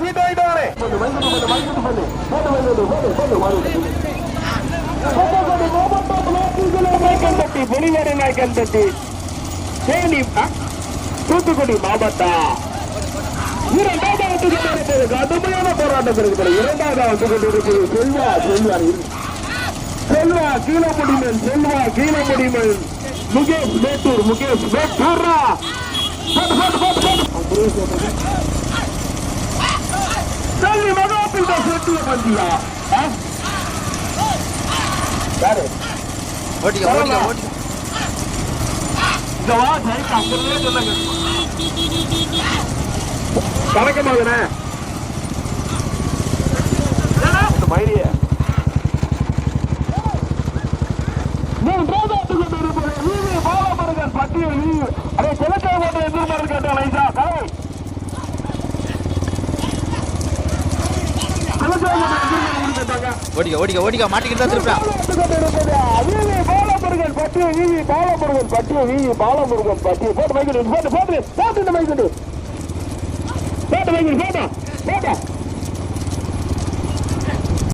Seat ஆயிட்டானே நாய்க்கன்பட்டி புலிவரை நாய்க்கன்பட்டி தேனி ஆ, தூத்துக்குடி மாவட்டம் இரண்டாவது வந்து கொண்டிருப்பது கடுமையான போராட்டம் இருக்கிறது இரண்டாவது வந்து கொண்டிருப்பது செல்வா செல்வா. செல்வா கீழமுடிமன் செல்வா கீழமுடிமன் முகேஷ் மேட்டூர் முகேஷ் மேட்டூர் போட்டு, போட்டு, போட்டு, போட்டு. செல்வி பந்தியா? யாரு? ஓட்டிக்க ஓட்டிக்க ஓட்டிக்க. வா மகனே. இந்த மயிலிய. ஓடிக்க ஓடிக்க ஓடிக்க மாட்டிக்கிட்டு தான் திருப்பா வீதி பாலமுருகன் பட்டிய வீதி பாலமுருகன் பட்டிய வீதி பாலமுருகன் பட்டி போட்டு வைக்கணும் போட்டு போட்டு போட்டு இந்த வைக்கணும் போட்டு வைக்கணும் போட்டா போட்டா